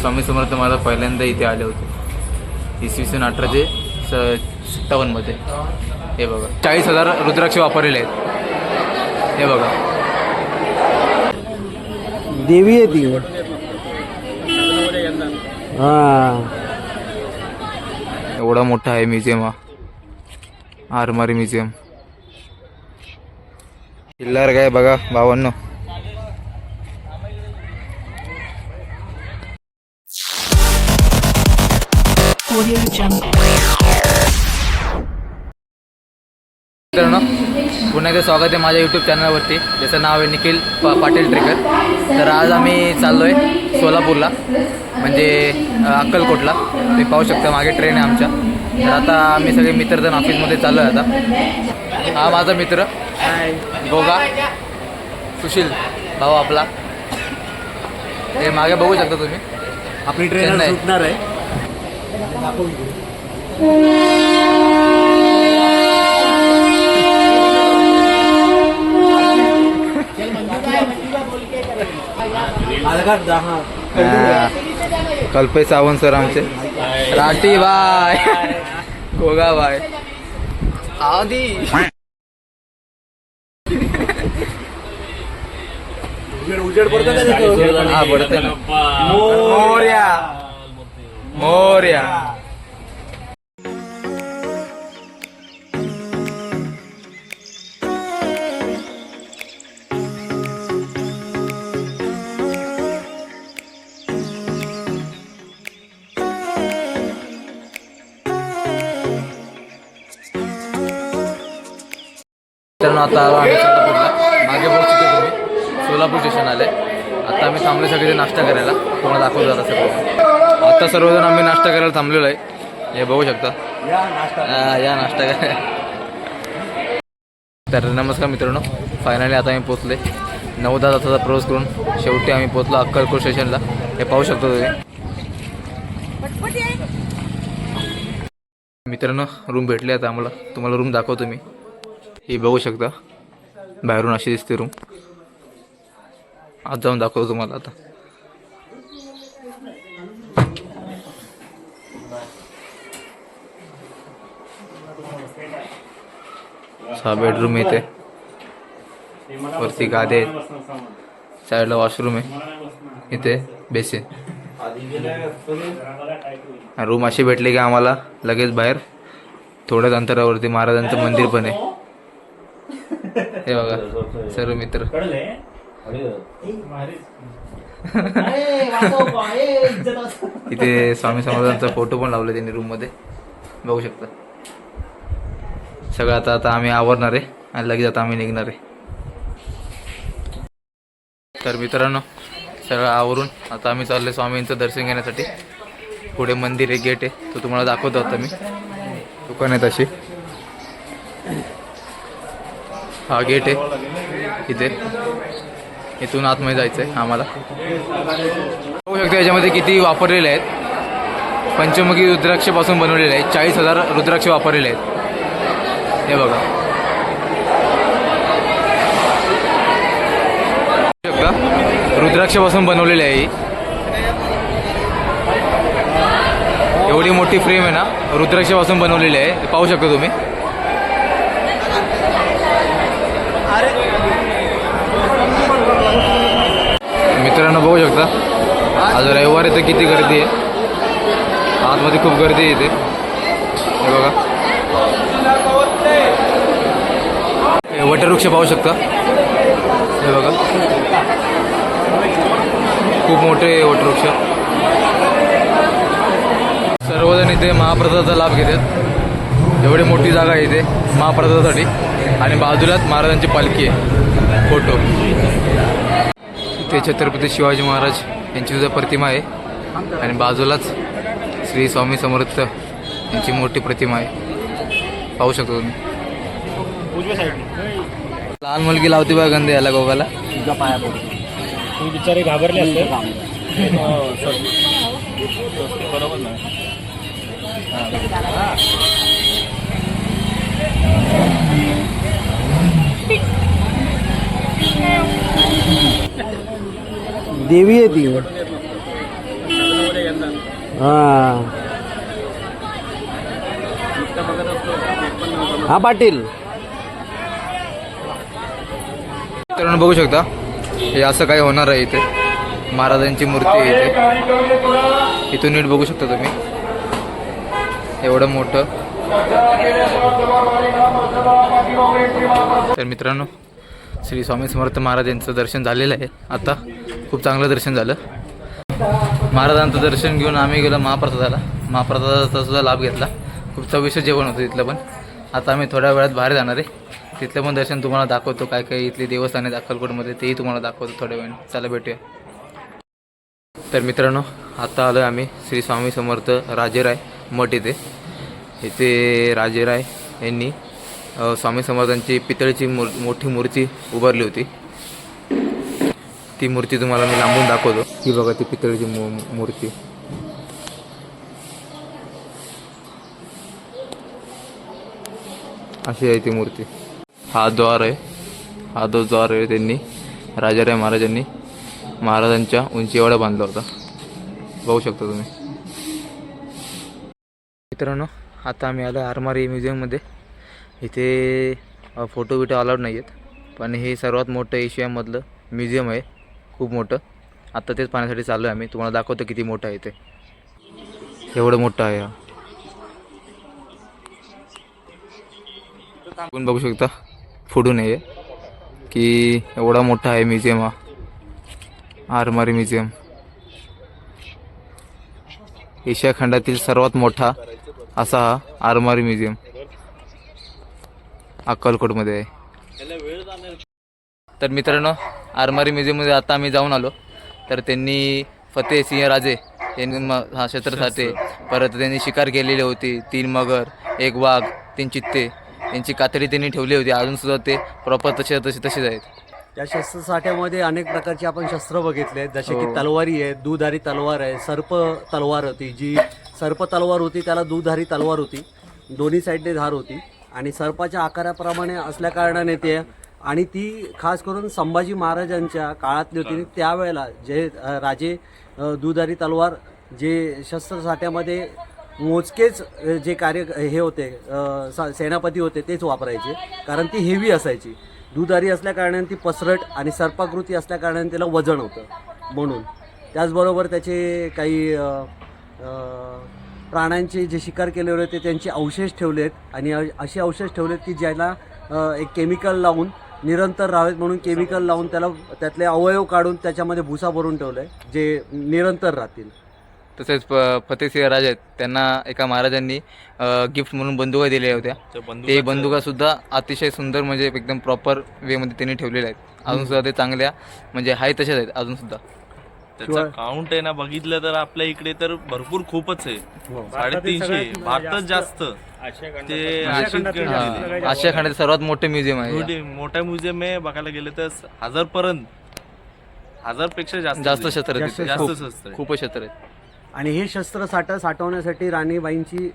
स्वामी समर्थ मला पहिल्यांदा इथे आले होते. इसवी सन अठराशे स सत्तावन्नमध्ये. हे बघा. चाळीस हजार रुद्राक्ष वापरलेले आहेत. हे बघा. देवी आहे ती. हा. एवढा मोठा आहे म्युझियम हा. आरमारी म्युझियम. किल्लार काय बघा बावन्न Audio Jungle. मित्रांनो पुन्हा एकदा स्वागत आहे माझ्या यूट्यूब चॅनलवरती ज्याचं नाव आहे निखिल पा पाटील ट्रेकर. तर आज आम्ही चाललो आहे सोलापूरला म्हणजे अ, अक्कलकोटला. तुम्ही पाहू शकता मागे ट्रेन आहे आमच्या. तर आता आम्ही सगळे मित्रजण ऑफिसमध्ये चाललो आहे आता. हा माझा मित्र. गोगा सुशील भाऊ आपला. हे मागे बघू शकता तुम्ही. आपली ट्रेन चेन्नई. सुटणार आहे. कल्पेश सावंत सर आमचे राठी बाय गोगा बाय आधी उजेड पडतो का तिथं? हा पडते ना। मोर्या आता आम्ही मागे बघू तुम्ही सोलापूर स्टेशन आले आता आम्ही थांबले सगळे नाश्ता करायला. तुम्हाला दाखवलं आता सगळं. आता सर्वजण आम्ही नाश्ता करायला थांबलेलो आहे. हे बघू शकता. या नाश्ता. करायला तर नमस्कार मित्रांनो फायनली आता आम्ही पोचले नऊ दहा तासाचा प्रवास करून शेवटी आम्ही पोचलो अक्कलकोट स्टेशनला हे पाहू शकतो तुम्ही. मित्रांनो रूम भेटले आता आम्हाला. तुम्हाला रूम दाखवतो मी. ही बघू शकता. बाहेरून अशी दिसते रूम आज जाऊन दाखवतो तुम्हाला आता. सहा बेडरूम येते वरती गादे आहेत. साईडला वॉशरूम आहे. इथे बेसिन रूम अशी भेटली की आम्हाला लगेच बाहेर थोड्याच अंतरावरती महाराजांचं मंदिर पण आहे. हे बघा सर्व मित्र. इथे स्वामी समर्थांचा फोटो पण लावला त्यांनी रूममध्ये. बघू शकता. सगळं आता आता आम्ही आवरणार आहे आणि लगेच आता आम्ही निघणार आहे. तर मित्रांनो सगळं आवरून आता आम्ही चाललो स्वामींचं दर्शन घेण्यासाठी. पुढे मंदिर आहे गेट आहे तो तुम्हाला दाखवतो आता मी. दुकान आहे तशी हा गेट आहे इथे. इथून आतमध्ये जायचं आहे आम्हाला. बघू शकता याच्यामध्ये किती वापरलेले आहेत. पंचमुखी रुद्राक्षपासून बनवलेले आहेत. चाळीस हजार रुद्राक्ष वापरलेले आहेत. हे बघा. रुद्राक्षापासून बनवलेली आहे एवढी मोठी फ्रेम आहे ना रुद्राक्षापासून बनवलेली आहे. पाहू शकता तुम्ही. मित्रांनो बघू शकता. आज रविवार इथं किती गर्दी आहे. आतमध्ये खूप गर्दी आहे इथे. हे बघा. हे वटवृक्ष पाहू शकता. हे बघा. खूप मोठे वटवृक्ष. सर्वजण इथे महाप्रसादाचा लाभ घेतात. एवढी मोठी जागा आहे इथे महाप्रसादासाठी. आणि बाजूलाच महाराजांची पालखी आहे. फोटो. इथे छत्रपती शिवाजी महाराज यांची सुद्धा प्रतिमा आहे. आणि बाजूलाच श्री स्वामी समर्थ यांची मोठी प्रतिमा आहे. पाहू शकतो तुम्ही. लहान मुलगी लावते बघा गंधे याला गोगाला तुझ्या पाया पडतो तुम्ही बिचारे घाबरले असते बरोबर ना? देवी आहे ती. हा. हा पाटील. मित्रांनो बघू शकता हे असं काही होणार आहे इथे. महाराजांची मूर्ती आहे इथे. इथून नीट बघू शकता तुम्ही. एवढं मोठं. तर मित्रांनो श्री स्वामी समर्थ महाराज यांचं दर्शन झालेलं आहे. आता खूप चांगलं दर्शन झालं. महाराजांचं दर्शन घेऊन आम्ही गेलो महाप्रसादाला. महाप्रसादाचा सुद्धा लाभ घेतला. खूप चविष्ट जेवण होतं तिथलं पण. आता आम्ही थोड्या वेळात बाहेर जाणार आहे. तिथलं पण दर्शन तुम्हाला दाखवतो. काय काय इथली देवस्थान आहेत अक्कलकोटमध्ये तेही तुम्हाला दाखवतो थोड्या वेळ चला भेटूया. तर मित्रांनो आता आलो आम्ही श्री स्वामी समर्थ राजेराय मठ इथे. इथे राजेराय यांनी स्वामी समर्थांची पितळीची मूर मोठी मूर्ती उभारली होती. ती मूर्ती तुम्हाला मी लांबून दाखवतो. ही बघा ती पितळीची मू मूर्ती. अशी आहे ती मूर्ती. हा द्वार आहे. हा जो द्वार आहे त्यांनी राजाराय महाराजांनी महाराजांच्या उंची एवढा बांधला होता. बघू शकता तुम्ही. मित्रांनो आता आम्ही आलो आरमारी म्युझियममध्ये इथे फोटो बिटो अलाउड नाही आहेत पण हे सर्वात मोठं एशियामधलं म्युझियम आहे. खूप मोठं. आत्ता तेच पाहण्यासाठी चाललो आहे आम्ही. तुम्हाला दाखवतो किती मोठं आहे ते. एवढं मोठं आहे हा. बघू शकता. फोडू नये की एवढा मोठा आहे म्युझियम हा. आरमारी म्युझियम. एशिया खंडातील सर्वात मोठा असा हा आरमारी म्युझियम. अक्कलकोटमध्ये आहे. तर मित्रांनो आरमारी म्युझियममध्ये आता आम्ही जाऊन आलो. तर त्यांनी फतेह सिंह राजे यांनी हा हा छत्रसाते परत त्यांनी शिकार केलेली होती. तीन मगर एक वाघ तीन चित्ते. यांची कातडी त्यांनी ठेवली होती. अजूनसुद्धा ते प्रॉपर तसे तसे तसेच आहेत. त्या शस्त्रसाठ्यामध्ये अनेक प्रकारची आपण शस्त्र बघितले. आहेत जसे हो. की तलवारी आहे दुधारी तलवार आहे सर्प तलवार होती जी सर्प तलवार होती त्याला दुधारी तलवार होती. दोन्ही साईडने धार होती. आणि सर्पाच्या आकाराप्रमाणे असल्या कारणाने ते आणि ती खास करून संभाजी महाराजांच्या काळातली होती. त्यावेळेला जे राजे दुधारी तलवार जे शस्त्रसाठ्यामध्ये मोजकेच जे कार्य हे होते सेनापती होते तेच वापरायचे. कारण ती हेवी असायची. दुधारी असल्याकारणाने ती पसरट आणि सर्पाकृती असल्याकारणाने त्याला वजन होतं म्हणून. त्याचबरोबर त्याचे काही प्राण्यांचे जे शिकार केले होते त्यांचे अवशेष ठेवले आहेत आणि असे अवशेष ठेवलेत की ज्याला एक केमिकल लावून निरंतर राहावेत म्हणून केमिकल लावून त्याला त्यातले अवयव काढून त्याच्यामध्ये भुसा भरून ठेवलं आहे जे निरंतर राहतील. तसेच प फतेहसिंह राजे आहेत. त्यांना एका महाराजांनी गिफ्ट म्हणून बंदुका दिल्या होत्या. ते बंदुका सुद्धा अतिशय सुंदर म्हणजे एकदम प्रॉपर वेमध्ये त्यांनी ठेवलेल्या आहेत. अजून सुद्धा ते चांगल्या म्हणजे आहे तशाच आहेत अजून सुद्धा. त्याचा काउंट आहे ना बघितलं तर आपल्या इकडे तर भरपूर खूपच आहे. साडेतीनशे भारतात जास्त ते आशिया खंडातील सर्वात मोठे म्युझियम आहे मोठे- मोठा म्युझियम आहे बघायला गेलं तर हजार पर्यंत हजारपेक्षा जास्त जास्त शस्त्र. जास्त खूप- शस्त्र आहे. खूपच शस्त्र आहेत. आणि हे शस्त्र साठा साठवण्यासाठी राणीबाईंची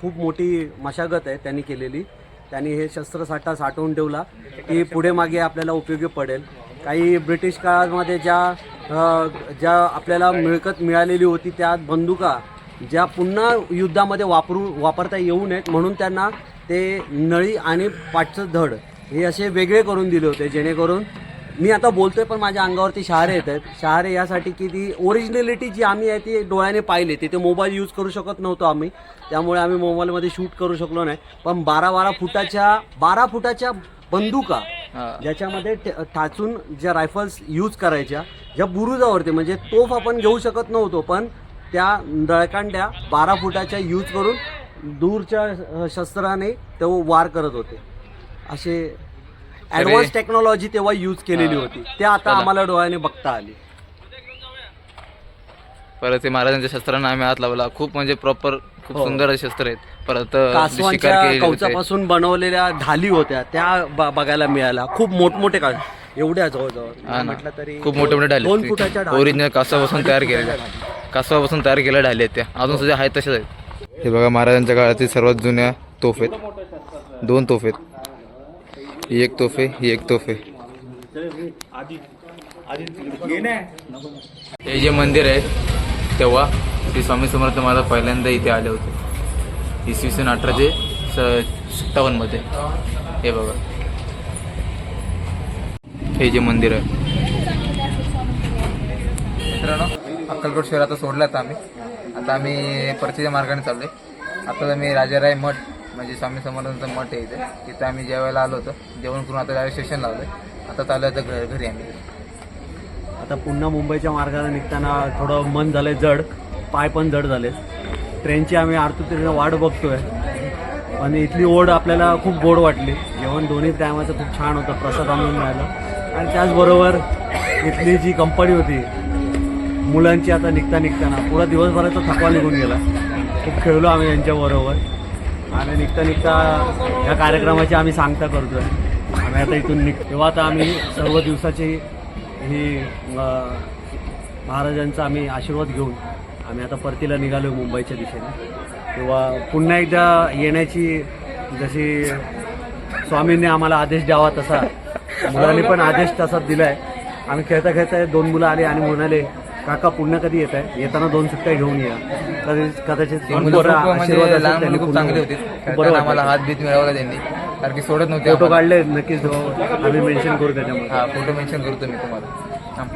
खूप मोठी मशागत आहे त्यांनी केलेली. त्यांनी हे शस्त्र साठा साठवून ठेवला. की पुढे मागे आपल्याला उपयोगी पडेल. काही ब्रिटिश काळामध्ये ज्या ज्या आपल्याला मिळकत मिळालेली होती त्या बंदुका ज्या पुन्हा युद्धामध्ये वापरू वापरता येऊ नयेत म्हणून त्यांना ते नळी आणि पाठचं धड हे असे वेगळे करून दिले होते जेणेकरून मी आता बोलतोय पण माझ्या अंगावरती शहारे येत आहेत. शहारे यासाठी की ती ओरिजिनॅलिटी जी आम्ही आहे ती डोळ्याने पाहिली. तिथे मोबाईल यूज करू शकत नव्हतो आम्ही. त्यामुळे आम्ही मोबाईलमध्ये शूट करू शकलो नाही. पण बारा बारा फुटाच्या बारा फुटाच्या बंदुका. ज्याच्यामध्ये टाचून ज्या रायफल्स यूज करायच्या ज्या बुरुजावरती म्हणजे तोफ आपण घेऊ शकत नव्हतो पण त्या दळकांड्या बारा फुटाच्या यूज करून दूरच्या शस्त्राने तो वार करत होते. असे ॲडव्हान्स टेक्नॉलॉजी तेव्हा यूज केलेली होती. ते आता आम्हाला डोळ्याने बघता आली. परत ते महाराजांच्या शस्त्रांना आम्ही हात लावला. खूप म्हणजे प्रॉपर खूप हो. सुंदर शस्त्र आहेत. परत कासवांच्या होते. कवचापासून बनवलेल्या ढाली होत्या त्या ब- बघायला मिळाल्या. खूप मोठमोठे का एवढ्या जवळजवळ. हा ना. म्हटलं तरी खूप मोठे मोठे दोन ढाले फुटाच्या ढाली. ओरिजिनल कासवापासून तयार केलेल्या. कासवापासून तयार केलेल्या ढाले आहेत त्या. अजून सुद्धा आहेत तशाच आहेत. हे बघा महाराजांच्या काळातील सर्वात जुन्या तोफ आहेत. दोन तोफ आहेत. ही एक तोफे ही एक तोफे. हे जे मंदिर आहे तेव्हा श्री स्वामी समर्थ माझा पहिल्यांदा इथे आले होते. इसवी सन अठराशे स सत्तावन्नमध्ये. हे बघा. हे जे मंदिर आहे. मित्रांनो अक्कलकोट शहर आता सोडलं आता आम्ही. आता आम्ही परतीच्या मार्गाने चाललो आहे आता आम्ही राजाराय मठ म्हणजे स्वामी समर्थांचं मठ आहे इथे तिथं आम्ही जेवायला आलो होतो जेवण करून आता डायरेक्ट स्टेशन लावलं आहे आता चालू आहे आता घ- घरी आम्ही. आता पुन्हा मुंबईच्या मार्गाला निघताना थोडं मन झालंय जड पाय पण जड झाले ट्रेनची आम्ही आरतुतीने वाट बघतोय. आणि इथली ओढ आपल्याला खूप गोड वाटली. जेवण दोन्ही टायमाचं खूप छान होतं प्रसाद आणून मिळालं. आणि त्याचबरोबर इथली जी कंपनी होती मुलांची आता निघता निघताना पुरा दिवसभराचा थकवा निघून गेला. खूप खेळलो आम्ही यांच्याबरोबर आणि निघता निघता या कार्यक्रमाची आम्ही सांगता करतोय. आम्ही आता इथून निघ तेव्हा आता आम्ही सर्व दिवसाची ही महाराजांचा आम्ही आशीर्वाद घेऊन आम्ही आता परतीला निघालो मुंबईच्या दिशेने. तेव्हा पुन्हा एकदा येण्याची जशी स्वामींनी आम्हाला आदेश द्यावा तसा मुलांनी पण आदेश तसाच दिलाय. आम्ही खेळता खेळता दोन मुलं आले आणि म्हणाले काका पुन्हा कधी येत आहे? येताना दोन सुट्ट्या घेऊन या. कदाचित कदाचित म्हणजे असेल लहान त्यांनी मुलं खूप पुन्हा चांगली होती. बरं खेळताना वाटलं. आम्हाला हात बीत मिळवला त्यांनी. कारण की सोडत नव्हते फोटो. काढले नक्कीच आम्ही मेन्शन करू त्याच्यामध्ये. हा फोटो मेन्शन करतो मी तुम्हाला. थांब.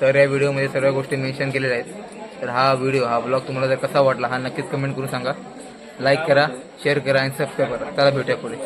तर या व्हिडिओमध्ये सर्व गोष्टी मेन्शन केलेल्या आहेत. तर हा व्हिडिओ हा ब्लॉग तुम्हाला जर कसा वाटला हा नक्कीच कमेंट करून सांगा. लाईक करा शेअर करा आणि सबस्क्राईब करा. चला भेटूया पुढे.